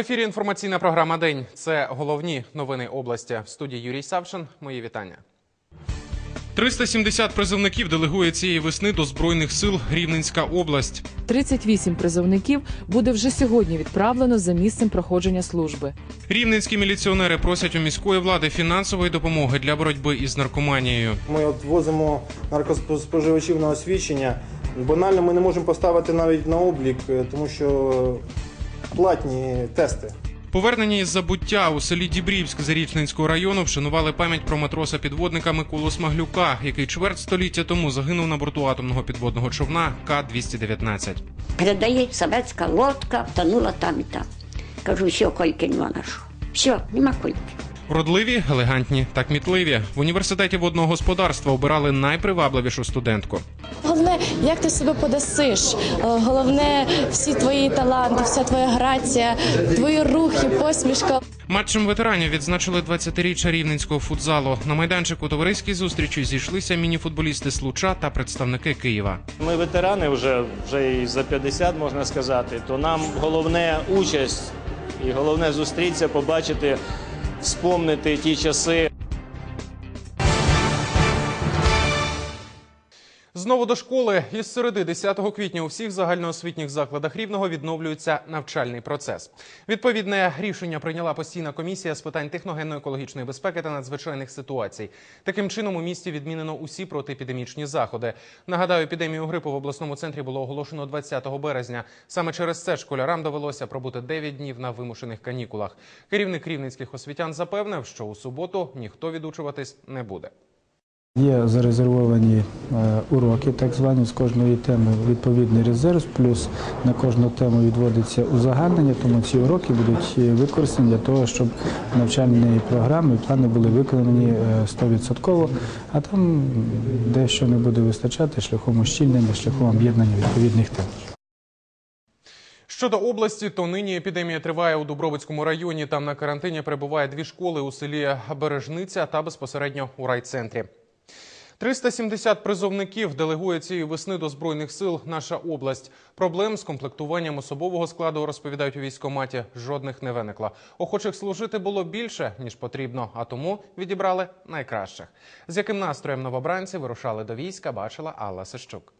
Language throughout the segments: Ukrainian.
В ефірі інформаційна програма День. Це головні новини області. В студії Юрій Савшин. Мої вітання. 370 призовників делегує цієї весни до збройних сил Рівненська область. 38 призовників буде вже сьогодні відправлено за місцем проходження служби. Рівненські міліціонери просять у міської влади фінансової допомоги для боротьби із наркоманією. Ми от возимо наркоспоживачів на освідчення. Банально ми не можемо поставити навіть на облік, е, тому що платні тести. Повернення із забуття у селі Дібрівськ Зарічненського району вшанували пам'ять про матроса підводника Миколу Смаглюка, який чверть століття тому загинув на борту атомного підводного човна К-219. Передає советська лодка, втонула там і там. Кажу, все, койки нема нашого. Все, нема койки. Вродливі, елегантні та кмітливі. В університеті водного господарства обирали найпривабливішу студентку. Головне, як ти себе подасиш. Е, Головне, всі твої таланти, вся твоя грація, твої рухи, посмішка. Матчем ветеранів відзначили 20-річчя рівненського футзалу. На майданчику товариській зустрічі зійшлися мініфутболісти Случа та представники Києва. Ми ветерани вже, вже і за 50, можна сказати, то нам головне участь і головне зустрітися, побачити, вспомнити ті часи. Знову до школи із середи 10 квітня у всіх загальноосвітніх закладах рівного відновлюється навчальний процес. Відповідне рішення прийняла постійна комісія з питань техногенно-екологічної безпеки та надзвичайних ситуацій. Таким чином у місті відмінено усі протиепідемічні заходи. Нагадаю, епідемію грипу в обласному центрі було оголошено 20 березня. Саме через це школярам довелося пробути 9 днів на вимушених канікулах. Керівник рівненських освітян запевнив, що у суботу ніхто відучуватись не буде. Є зарезервовані е, уроки, так звані з кожної теми відповідний резерв, плюс на кожну тему відводиться узагальнення, тому ці уроки будуть е, використані для того, щоб навчальні програми, плани були виконані е, 100%, а там дещо не буде вистачати шляхом ущільнення, шляхом об'єднання відповідних тем. Щодо області, то нині епідемія триває у Дубровицькому районі. Там на карантині перебуває дві школи у селі Бережниця та безпосередньо у райцентрі. 370 призовників делегує цієї весни до збройних сил наша область. Проблем з комплектуванням особового складу розповідають у військоматі. Жодних не виникло. Охочих служити було більше ніж потрібно, а тому відібрали найкращих. З яким настроєм новобранці вирушали до війська, бачила Алла Сищук.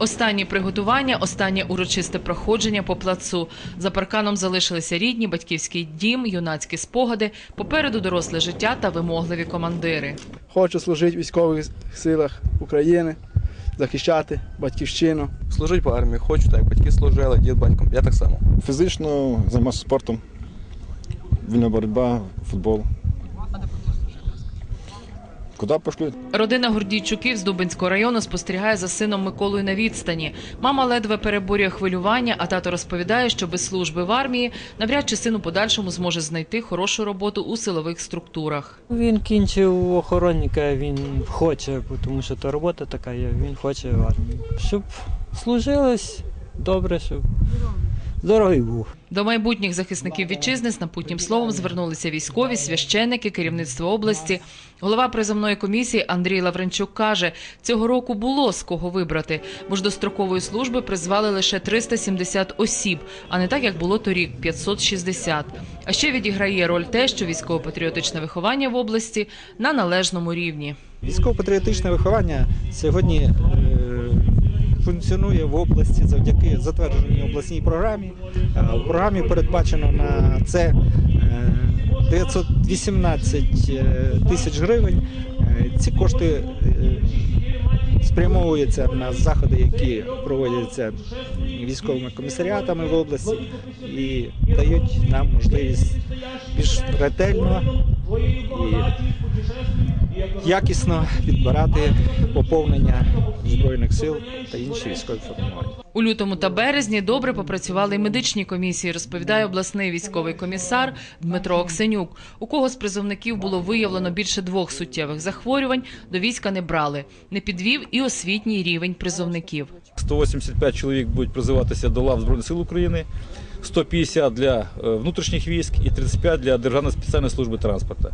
Останні приготування, останнє урочисте проходження по плацу. За парканом залишилися рідні, батьківський дім, юнацькі спогади, попереду доросле життя та вимогливі командири. Хочу служити в військових силах України, захищати батьківщину. Служить по армії, хочу так. Батьки служили, дід батьком. Я так само. Фізично займався спортом, вільна боротьба, футбол. Куди пошлють? Родина Гордійчуків з Дубинського району спостерігає за сином Миколою на відстані. Мама ледве переборює хвилювання, а тато розповідає, що без служби в армії навряд чи син у подальшому зможе знайти хорошу роботу у силових структурах. Він кінчив охоронника, він хоче, тому що то робота така є, він хоче в армію. Щоб служилось добре, щоб здоровий був. До майбутніх захисників вітчизни з напутнім словом звернулися військові, священники, керівництво області. Голова призовної комісії Андрій Лавренчук каже, цього року було з кого вибрати, бо ж до строкової служби призвали лише 370 осіб, а не так як було торік 560. А ще відіграє роль те, що військово-патріотичне виховання в області на належному рівні. Військово-патріотичне виховання сьогодні е, функціонує в області завдяки затвердженій обласній програмі. Е, В програмі передбачено на це е, 918 е, тисяч гривень. Е, Ці кошти е, спрямовуються на заходи, які проводяться військовими комісаріатами в області і дають нам можливість більш ретельно і якісно підбирати поповнення збройних сил та інші військові формування. У лютому та березні добре попрацювали й медичні комісії, розповідає обласний військовий комісар Дмитро Оксенюк. У кого з призовників було виявлено більше двох суттєвих захворювань, до війська не брали. Не підвів і освітній рівень призовників. 185 чоловік будуть призиватися до лав Збройних сил України, 150 для е, внутрішніх військ і 35 для Державної спеціальної служби транспорту.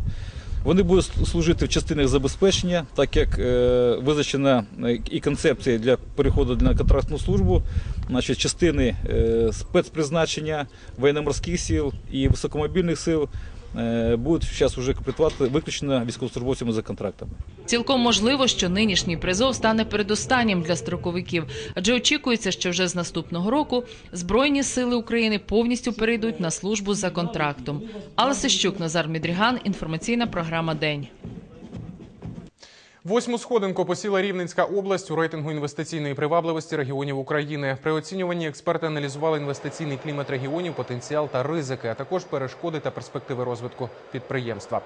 Вони будуть служити в частинах забезпечення, так як е, визначена е, і концепція для переходу на контрактну службу, значить, частини е, спецпризначення воєнно-морських сил і високомобільних сил будуть зараз вже капітувати виключно військовослужбовцями за контрактами. Цілком можливо, що нинішній призов стане передостаннім для строковиків, адже очікується, що вже з наступного року Збройні сили України повністю перейдуть на службу за контрактом. Алла Сищук, Назар Мідріган, інформаційна програма День. Восьму сходинку посіла Рівненська область у рейтингу інвестиційної привабливості регіонів України. При оцінюванні експерти аналізували інвестиційний клімат регіонів, потенціал та ризики, а також перешкоди та перспективи розвитку підприємства.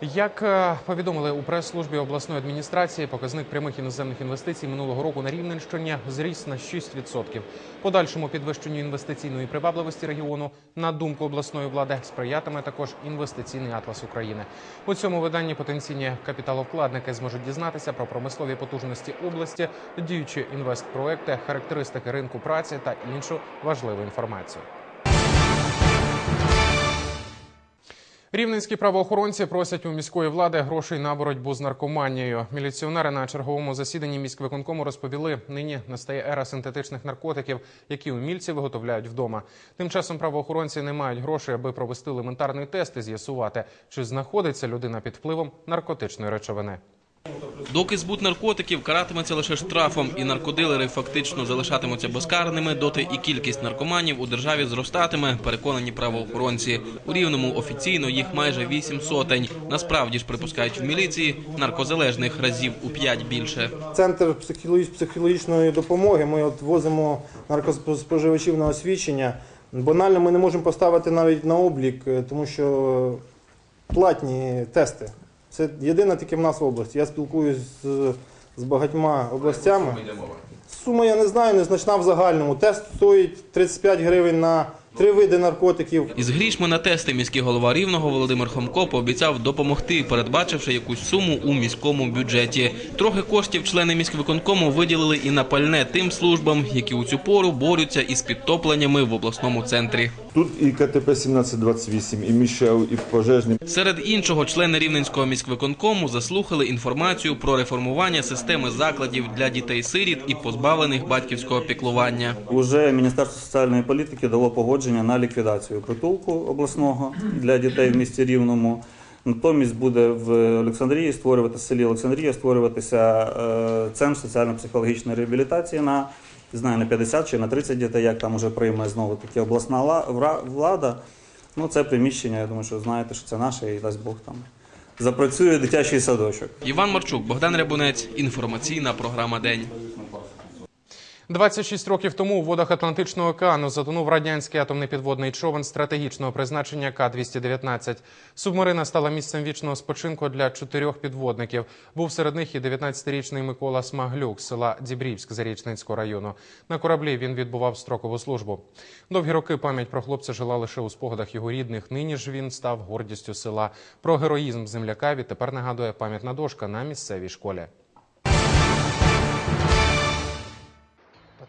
Як е, повідомили у прес-службі обласної адміністрації, показник прямих іноземних інвестицій минулого року на Рівненщині зріс на 6%. Подальшому підвищенню інвестиційної привабливості регіону, на думку обласної влади, сприятиме також інвестиційний атлас України. У цьому виданні потенційні капіталовкладники зможуть дізнатися про промислові потужності області, діючі інвестпроекти, характеристики ринку праці та іншу важливу інформацію. Рівненські правоохоронці просять у міської влади грошей на боротьбу з наркоманією. Міліціонери на черговому засіданні міськвиконкому розповіли, нині настає ера синтетичних наркотиків, які умільці виготовляють вдома. Тим часом правоохоронці не мають грошей, аби провести елементарний тест і з'ясувати, чи знаходиться людина під впливом наркотичної речовини. Доки збут наркотиків каратиметься лише штрафом, і наркодилери фактично залишатимуться безкарними, доти і кількість наркоманів у державі зростатиме, переконані правоохоронці. У рівному офіційно їх майже вісім сотень. Насправді ж припускають в міліції наркозалежних разів у п'ять більше. Центр психологіч- психологічної допомоги. Ми от возимо наркоспоживачів на освідчення. Банально ми не можемо поставити навіть на облік, е, тому що платні тести. Це єдине тільки в нас в області. Я спілкуюсь з, з багатьма областями. Сума я не знаю, незначна в загальному. Тест стоїть 35 гривень на три види наркотиків. Із грішми на тести міський голова рівного Володимир Хомко пообіцяв допомогти, передбачивши якусь суму у міському бюджеті. Трохи коштів члени міськвиконкому виділили і на пальне тим службам, які у цю пору борються із підтопленнями в обласному центрі. Тут і КТП 1728, і Мішел, і пожежні. Серед іншого, члени Рівненського міськвиконкому заслухали інформацію про реформування системи закладів для дітей-сиріт і позбавлених батьківського піклування. Уже Міністерство соціальної політики дало погодження на ліквідацію притулку обласного для дітей в місті Рівному. Натомість буде в Олександрії створювати в селі Олександрія створюватися е, центр соціально-психологічної реабілітації на не знаю, на 50 чи на 30 дітей, як там уже прийме знову таки обласна ла- влада. Ну, це приміщення, я думаю, що знаєте, що це наше, і дасть Бог там запрацює дитячий садочок. Іван Марчук, Богдан Рябунець. Інформаційна програма День. 26 років тому у водах Атлантичного океану затонув радянський атомний підводний човен стратегічного призначення К-219. Субмарина стала місцем вічного спочинку для чотирьох підводників. Був серед них і 19-річний Микола Смаглюк з села Дібрівськ Зарічненського району. На кораблі він відбував строкову службу. Довгі роки пам'ять про хлопця жила лише у спогадах його рідних. Нині ж він став гордістю села. Про героїзм земляка відтепер нагадує пам'ятна дошка на місцевій школі.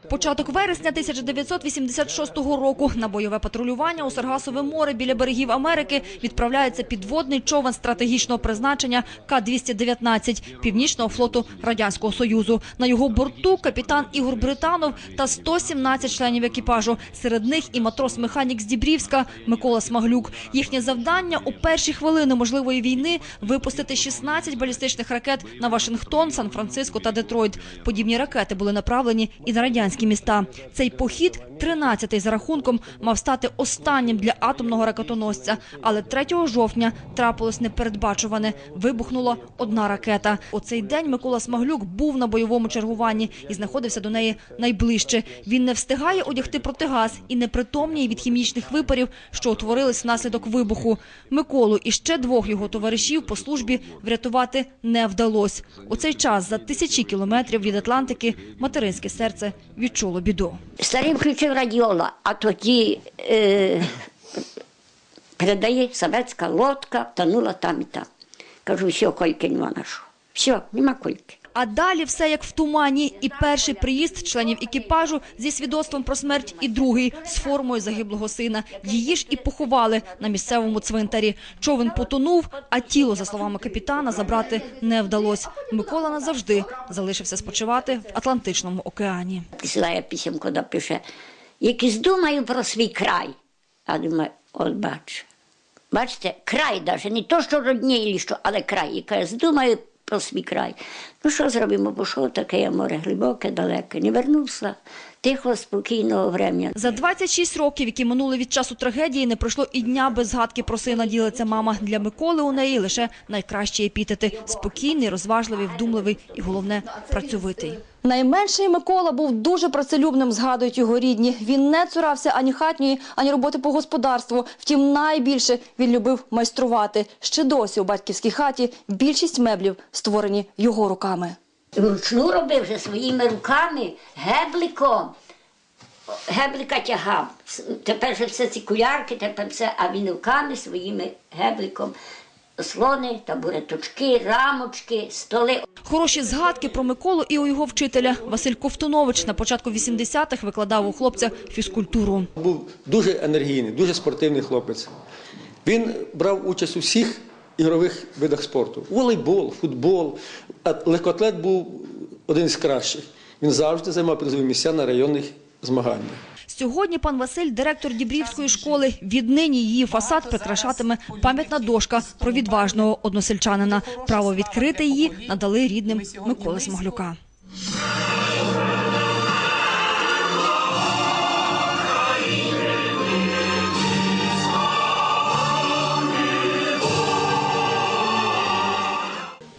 Початок вересня 1986 року на бойове патрулювання у Саргасове море біля берегів Америки відправляється підводний човен стратегічного призначення К-219 Північного флоту Радянського Союзу. На його борту капітан Ігор Британов та 117 членів екіпажу. Серед них і матрос-механік з Дібрівська Микола Смаглюк. Їхнє завдання у перші хвилини можливої війни випустити 16 балістичних ракет на Вашингтон, Сан-Франциско та Детройт. Подібні ракети були направлені і на радянські міста. Цей похід, 13-й за рахунком, мав стати останнім для атомного ракетоносця. Але 3 жовтня трапилось непередбачуване. Вибухнула одна ракета. У цей день Микола Смаглюк був на бойовому чергуванні і знаходився до неї найближче. Він не встигає одягти протигаз і непритомніє від хімічних випарів, що утворились внаслідок вибуху. Миколу і ще двох його товаришів по службі врятувати не вдалось. У цей час за тисячі кілометрів від Атлантики материнське серце відчуло біду. Старий включив радіола, а тоді е, передає советська лодка, тонула там і там. Кажу, все, койки нема нашу. Все, нема койки. А далі все як в тумані. І перший приїзд членів екіпажу зі свідоцтвом про смерть, і другий з формою загиблого сина. Її ж і поховали на місцевому цвинтарі. Човен потонув, а тіло, за словами капітана, забрати не вдалося. Микола назавжди залишився спочивати в Атлантичному океані. Присилає письмко, да пише, якось думаю про свій край. А думаю, от бач. Бачите, край навіть, не то, що родні, що, але край. І каже, думаю про свій край. Ну що зробимо, бо що таке море глибоке, далеке. Не вернувся. Тихо, спокійного времени. За 26 років, які минули від часу трагедії, не пройшло і дня без згадки про сина, ділиться мама. Для Миколи у неї лише найкращі епітети – спокійний, розважливий, вдумливий і, головне, працьовитий. Найменший Микола був дуже працелюбним, згадують його рідні. Він не цурався ані хатньої, ані роботи по господарству. Втім, найбільше він любив майструвати. Ще досі у батьківській хаті більшість меблів створені його руками. Вручну робив вже своїми руками, гебликом. Геблика тягав. Тепер же все ці кулярки, тепер все, а він руками своїми гебликом. Слони, табуреточки, рамочки, столи. Хороші згадки про Миколу і у його вчителя. Василь Ковтунович на початку 80-х викладав у хлопця фізкультуру. Був дуже енергійний, дуже спортивний хлопець. Він брав участь у всіх ігрових видах спорту: волейбол, футбол. А легкоатлет був один з кращих. Він завжди займав призові місця на районних змаганнях. Сьогодні пан Василь – директор Дібрівської школи. Віднині її фасад прикрашатиме пам'ятна дошка про відважного односельчанина. Право відкрити її надали рідним Миколи Смоглюка.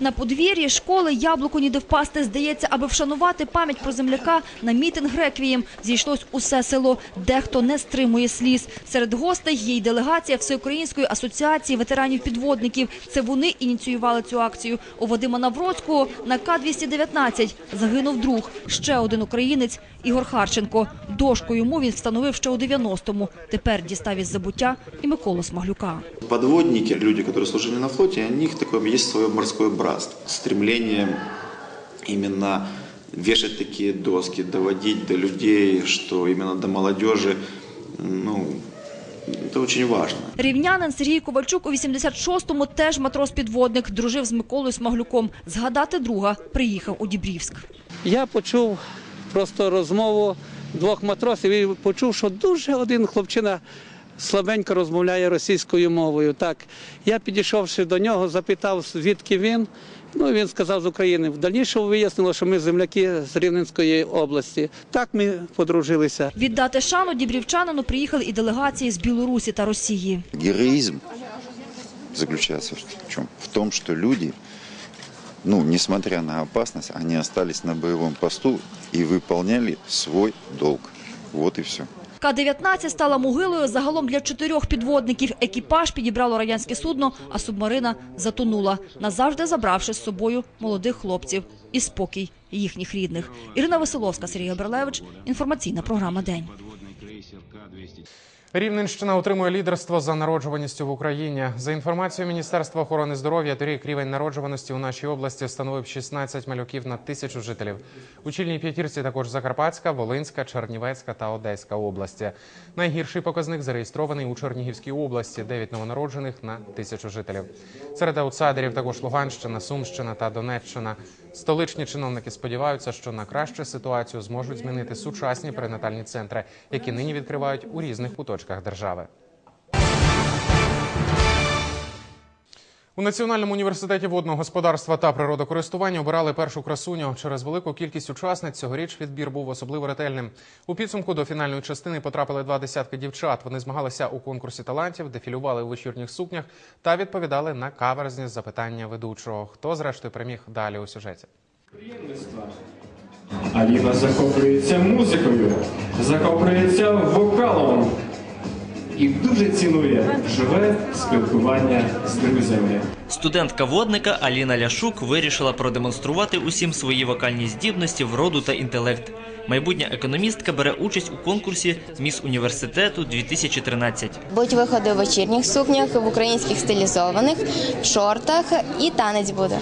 На подвір'ї школи яблуку ніде впасти, здається, аби вшанувати пам'ять про земляка на мітинг реквієм. Зійшлось усе село. Дехто не стримує сліз. Серед гостей є й делегація Всеукраїнської асоціації ветеранів-підводників. Це вони ініціювали цю акцію. У Вадима Навроцького на К-219 загинув друг. Ще один українець Ігор Харченко. Дошку йому він встановив ще у 90-му. Тепер дістав із забуття і Миколу Смаглюка. Подводники, люди, которые служили на флоте, у них такое есть свое морское братство. Стремление именно вешать такие доски, доводить до людей, что именно до молодежи, ну, это очень важно. Рівнянин Сергій Ковальчук у 86-му теж матрос-підводник. Дружив з Миколою Смаглюком. Згадати друга приїхав у Дібрівськ. Я почув просто розмову двох матросів і почув, що дуже один хлопчина слабенько розмовляє російською мовою. Так, я підійшовши до нього, запитав, звідки він. Ну, він сказав з України. В дальнішому вияснило, що ми земляки з Рівненської області. Так ми подружилися. Віддати шану дібрівчанину приїхали і делегації з Білорусі та Росії. Героизм заключается в чем? В том, что люди, ну, несмотря на опасность, они остались на боевом посту и выполняли свой долг. Вот и все. К-19 стала могилою загалом для чотирьох підводників. Екіпаж підібрало радянське судно, а субмарина затонула, назавжди забравши з собою молодих хлопців і спокій їхніх рідних. Ірина Веселовська, Сергій Оберлевич. Інформаційна програма «День». Рівненщина отримує лідерство за народжуваністю в Україні. За інформацією Міністерства охорони здоров'я, торік рівень народжуваності у нашій області становив 16 малюків на тисячу жителів. У чільній п'ятірці також Закарпатська, Волинська, Чернівецька та Одеська області. Найгірший показник зареєстрований у Чернігівській області 9 новонароджених на тисячу жителів. Серед аутсайдерів також Луганщина, Сумщина та Донеччина. Столичні чиновники сподіваються, що на кращу ситуацію зможуть змінити сучасні перинатальні центри, які нині відкривають у різних куточках держави. У Національному університеті водного господарства та природокористування обирали першу красуню. Через велику кількість учасниць цьогоріч відбір був особливо ретельним. У підсумку до фінальної частини потрапили два десятки дівчат. Вони змагалися у конкурсі талантів, дефілювали у вечірніх сукнях та відповідали на каверзні запитання ведучого. Хто зрештою переміг далі у сюжеті? Аліна захоплюється музикою, захоплюється вокалом і дуже цінує живе спілкування з друзями. Студентка водника Аліна Ляшук вирішила продемонструвати усім свої вокальні здібності, вроду та інтелект. Майбутня економістка бере участь у конкурсі Міс університету 2013. Будуть виходи в вечірніх сукнях, в українських стилізованих, в шортах і танець буде.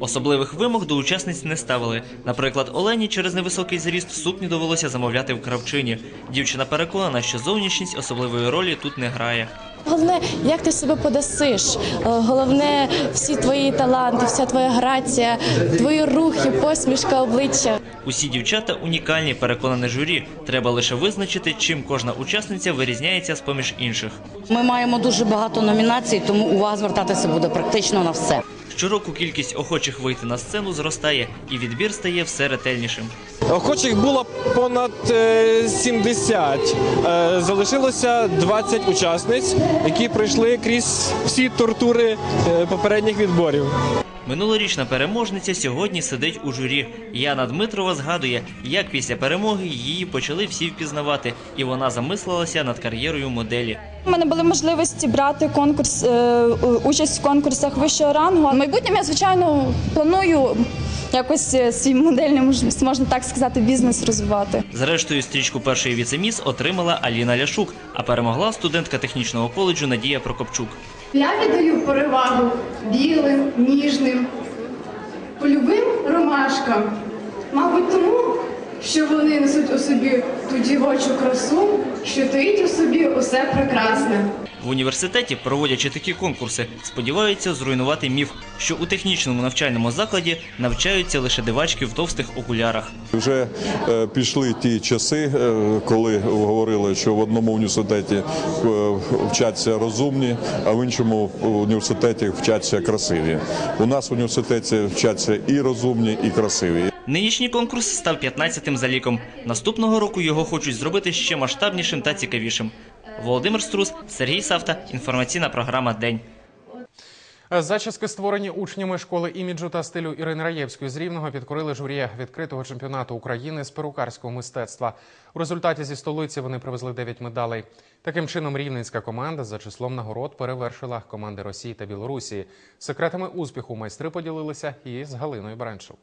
Особливих вимог до учасниць не ставили. Наприклад, Олені через невисокий зріст сукню довелося замовляти в кравчині. Дівчина переконана, що зовнішність особливої ролі тут не грає. Головне, як ти себе подасиш. Е, Головне, всі твої таланти, вся твоя грація, твої рухи, посмішка, обличчя. Усі дівчата унікальні, переконане журі. Треба лише визначити, чим кожна учасниця вирізняється з поміж інших. Ми маємо дуже багато номінацій, тому увага звертатися буде практично на все. Щороку кількість охочих вийти на сцену зростає, і відбір стає все ретельнішим. Охочих було понад е, 70. Е, Залишилося 20 учасниць, які пройшли крізь всі тортури е, попередніх відборів. Минулорічна переможниця сьогодні сидить у журі. Яна Дмитрова згадує, як після перемоги її почали всі впізнавати, і вона замислилася над кар'єрою моделі. У мене були можливості брати конкурс, е, участь в конкурсах вищого рангу. В майбутньому я, звичайно, планую якось е, свій модельний, можна так сказати, бізнес розвивати. Зрештою, стрічку першої віцеміс отримала Аліна Ляшук, а перемогла студентка технічного коледжу Надія Прокопчук. Я віддаю перевагу білим, ніжним, польовим ромашкам. Мабуть, тому, що вони несуть у собі ту дівочу красу, що таїть у собі усе прекрасне. В університеті, проводячи такі конкурси, сподіваються зруйнувати міф, що у технічному навчальному закладі навчаються лише дивачки в товстих окулярах. Вже е, пішли ті часи, е, коли говорили, що в одному університеті е, вчаться розумні, а в іншому університеті вчаться красиві. У нас в університеті вчаться і розумні, і красиві. Нинішній конкурс став 15-тим за ліком. Наступного року його хочуть зробити ще масштабнішим та цікавішим. Володимир Струс, Сергій Савта. Інформаційна програма День. Зачіски, створені учнями школи іміджу та стилю Ірини Раєвської з Рівного, підкорили журі відкритого чемпіонату України з перукарського мистецтва. У результаті зі столиці вони привезли 9 медалей. Таким чином, рівненська команда за числом нагород перевершила команди Росії та Білорусі. Секретами успіху майстри поділилися і з Галиною Баранчук.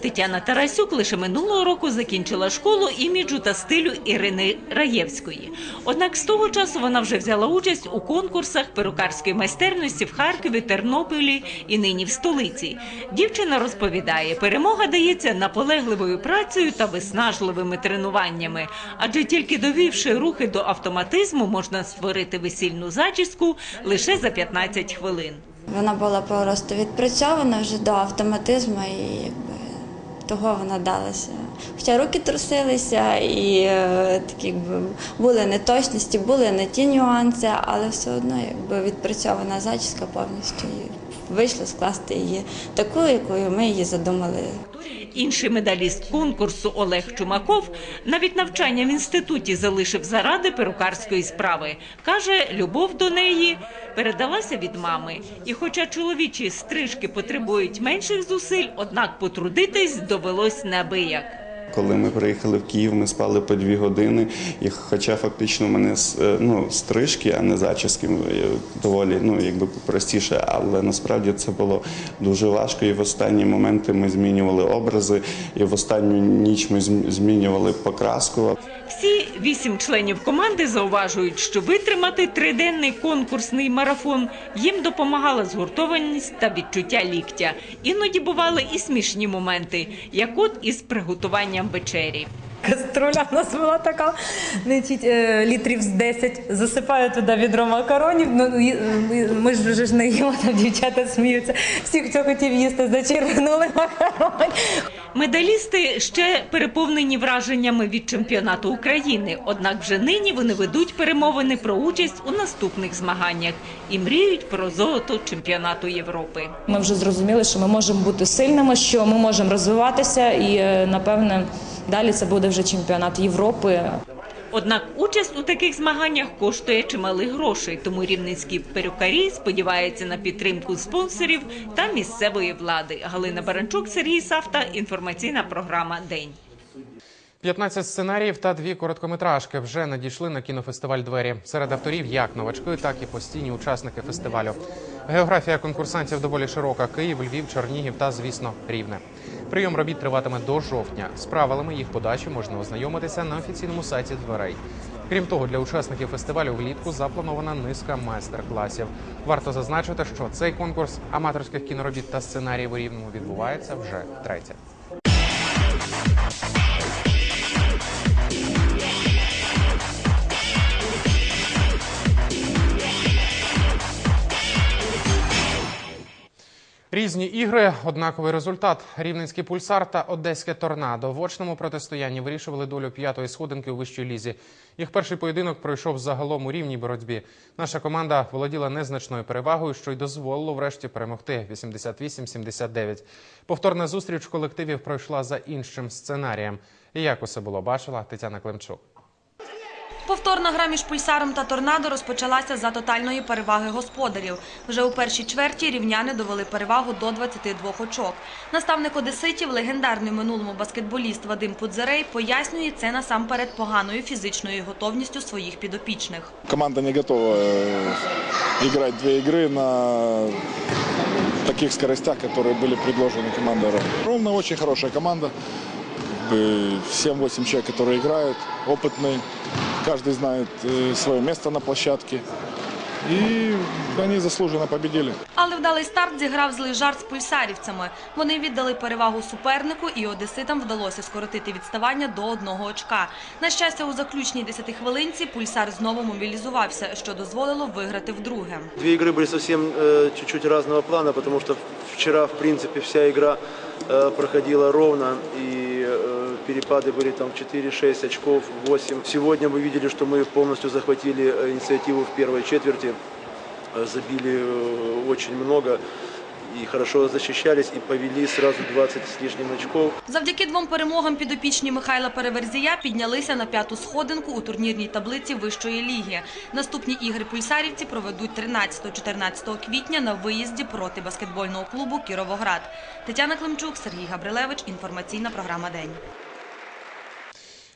Тетяна Тарасюк лише минулого року закінчила школу іміджу та стилю Ірини Раєвської. Однак з того часу вона вже взяла участь у конкурсах перукарської майстерності в Харкові, Тернополі і нині в столиці. Дівчина розповідає, перемога дається наполегливою працею та виснажливими тренуваннями, адже тільки довівши рухи до автоматизму, можна створити весільну зачіску лише за 15 хвилин. Вона була просто відпрацьована вже до автоматизму і якби того вона далася. Хоча руки трусилися і е, такі якби були неточності, були не ті нюанси, але все одно якби відпрацьована зачіска повністю вийшло скласти її такою, якою ми її задумали. Інший медаліст конкурсу Олег Чумаков навіть навчання в інституті залишив заради перукарської справи. Каже, любов до неї передалася від мами. І хоча чоловічі стрижки потребують менших зусиль, однак потрудитись довелось неабияк. Коли ми приїхали в Київ, ми спали по дві години, і хоча фактично в мене е, ну, стрижки, а не зачіски, е, доволі ну, якби простіше, але насправді це було дуже важко. І в останні моменти ми змінювали образи, і в останню ніч ми змінювали покраску. Всі вісім членів команди зауважують, що витримати триденний конкурсний марафон їм допомагала згуртованість та відчуття ліктя. Іноді бували і смішні моменти, як от із приготуванням вечері. Каструля у нас була така, значить, е, літрів з 10. Засипаю туди відро макаронів. Ну, і- ми ж вже ж не їмо, там дівчата сміються. Всі, хто хотів їсти, зачерпнули макарони. Медалісти ще переповнені враженнями від чемпіонату України. Однак вже нині вони ведуть перемовини про участь у наступних змаганнях і мріють про золото чемпіонату Європи. Ми вже зрозуміли, що ми можемо бути сильними, що ми можемо розвиватися, і е, напевне далі це буде вже чемпіонат Європи. Однак участь у таких змаганнях коштує чималих грошей, тому рівненські перукарі сподіваються на підтримку спонсорів та місцевої влади. Галина Баранчук, Сергій Савта. Інформаційна програма День. 15 сценаріїв та дві короткометражки вже надійшли на кінофестиваль двері. Серед авторів як новачки, так і постійні учасники фестивалю. Географія конкурсантів доволі широка: Київ, Львів, Чернігів та, звісно, Рівне. Прийом робіт триватиме до жовтня. З правилами їх подачі можна ознайомитися на офіційному сайті дверей. Крім того, для учасників фестивалю влітку запланована низка майстер-класів. Варто зазначити, що цей конкурс аматорських кіноробіт та сценаріїв у рівному відбувається вже втретє. Різні ігри, однаковий результат. Рівненський пульсар та одеське торнадо в очному протистоянні вирішували долю п'ятої сходинки у вищій лізі. Їх перший поєдинок пройшов загалом у рівній боротьбі. Наша команда володіла незначною перевагою, що й дозволило врешті перемогти 88-79. Повторна зустріч колективів пройшла за іншим сценарієм. І як усе було бачила Тетяна Климчук. Повторна гра між пульсаром та торнадо розпочалася за тотальної переваги господарів. Вже у першій чверті рівняни довели перевагу до 22 очок. Наставник одеситів, легендарний в минулому баскетболіст Вадим Пудзарей, пояснює це насамперед поганою фізичною готовністю своїх підопічних. Команда не готова э, играть две игры на таких скоростях, которые были предложены командой Ровно. Ровно очень хорошая команда. Как бы 7-8 человек, которые играют, опытные. Каждый знает э, свое место на площадке. И они заслуженно победили. Але вдалий старт зіграв злий жарт з пульсарівцями. Вони віддали перевагу супернику, і одеситам вдалося скоротити відставання до одного очка. На щастя, у заключній 10 хвилинці пульсар знову мобілізувався, що дозволило виграти вдруге. Две игры были совсем э, чуть-чуть разного плана, потому что вчера, в принципе, вся игра э, проходила ровно, и э, перепады были там 4-6 очков, 8. Сегодня мы видели, что мы полностью захватили э, инициативу в первой четверти, э, забили э, очень много и хорошо защищались, и повели сразу 20 с лишним очков. Завдяки двом перемогам підопічні Михайла Переверзія піднялися на п'яту сходинку у турнірній таблиці вищої ліги. Наступні ігри пульсарівці проведуть 13-14 квітня на виїзді проти баскетбольного клубу Кіровоград. Тетяна Климчук, Сергій Габрилевич. Інформаційна програма День.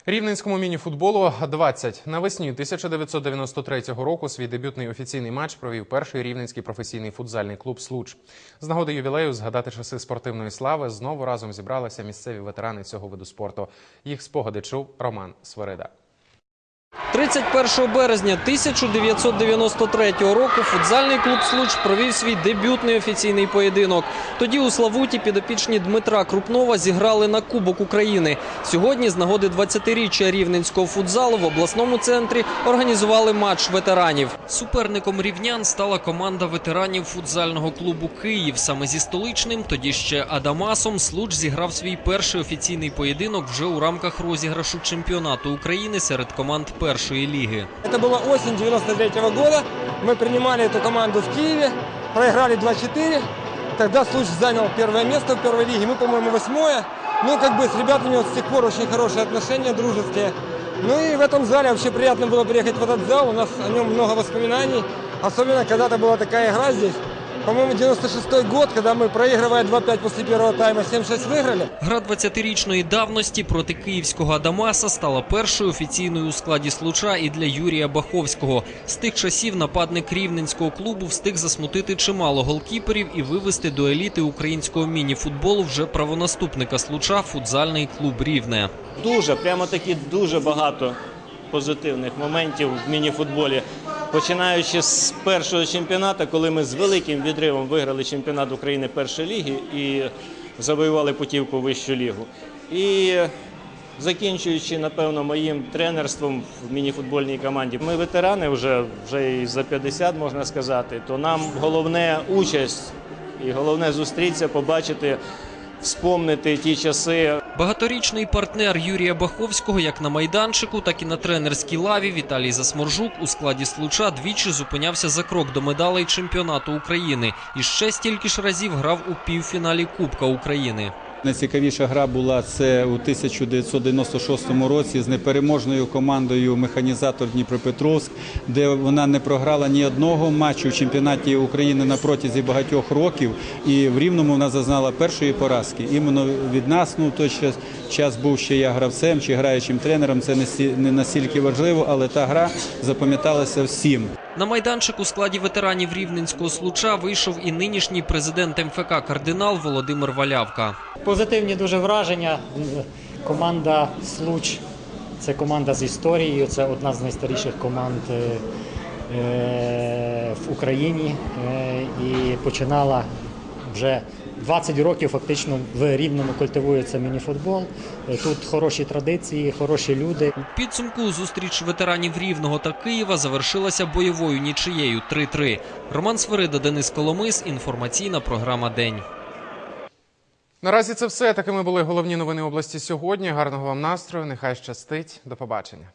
Рівненському мініфутболу 20. Навесні 1993 року свій дебютний офіційний матч провів перший рівненський професійний футзальний клуб «Случ». З нагоди ювілею згадати часи спортивної слави знову разом зібралися місцеві ветерани цього виду спорту. Їх спогади чув Роман Сверида. 31 березня 1993 року футзальний клуб «Случ» провів свій дебютний офіційний поєдинок. Тоді у Славуті підопічні Дмитра Крупнова зіграли на Кубок України. Сьогодні з нагоди 20-річчя рівненського футзалу в обласному центрі організували матч ветеранів. Суперником рівнян стала команда ветеранів футзального клубу «Київ». Саме зі столичним, тоді ще Адамасом, «Случ» зіграв свій перший офіційний поєдинок вже у рамках розіграшу чемпіонату України серед команд першої ліги. Это была осень 93 года. Мы принимали эту команду в Киеве, проиграли 2-4. Тогда Случ занял первое место в первой лиге. Мы, по-моему, восьмое. Ну, как бы с ребятами вот с тех пор очень хорошие отношения, дружеские. Ну и в этом зале вообще приятно было приехать в этот зал. У нас о нем много воспоминаний. Особенно когда-то была такая игра здесь. По-моему, 96 год, когда мы, проигрывая 2-5 после первого тайма, 7-6 выиграли. Гра 20-річної давності проти київського Адамаса стала першою офіційною у складі случа і для Юрія Баховського. З тих часів нападник рівненського клубу встиг засмутити чимало голкіперів і вивести до еліти українського міні-футболу вже правонаступника случа футзальний клуб Рівне. Дуже, прямо таки дуже багато позитивних моментів в міні-футболі. Починаючи з першого чемпіонату, коли ми з великим відривом виграли чемпіонат України першої ліги і завоювали путівку в вищу лігу. І закінчуючи, напевно, моїм тренерством в міні-футбольній команді. Ми ветерани вже, вже і за 50, можна сказати, то нам головне участь і головне зустрітися, побачити, вспомнити ті часи. Багаторічний партнер Юрія Баховського як на майданчику, так і на тренерській лаві Віталій Засморжук у складі случа двічі зупинявся за крок до медалей чемпіонату України і ще стільки ж разів грав у півфіналі Кубка України. Найцікавіша гра була це у 1996 році з непереможною командою механізатор Дніпропетровськ, де вона не програла ні одного матчу в чемпіонаті України на протязі багатьох років. І в Рівному вона зазнала першої поразки. Іменно від нас, ну той час, час був ще я гравцем чи граючим тренером. Це не настільки важливо, але та гра запам'яталася всім. На майданчик у складі ветеранів рівненського случа вийшов і нинішній президент МФК кардинал Володимир Валявка. Позитивні дуже враження. Команда Случ Це команда з історією, це одна з найстаріших команд е, е, в Україні е, і починала вже 20 років фактично в Рівному культивується мініфутбол. Тут хороші традиції, хороші люди. У підсумку зустріч ветеранів Рівного та Києва завершилася бойовою нічиєю 3-3. Роман Свирида, Денис Коломис. Інформаційна програма День. Наразі це все. Такими були головні новини області сьогодні. Гарного вам настрою. Нехай щастить. До побачення.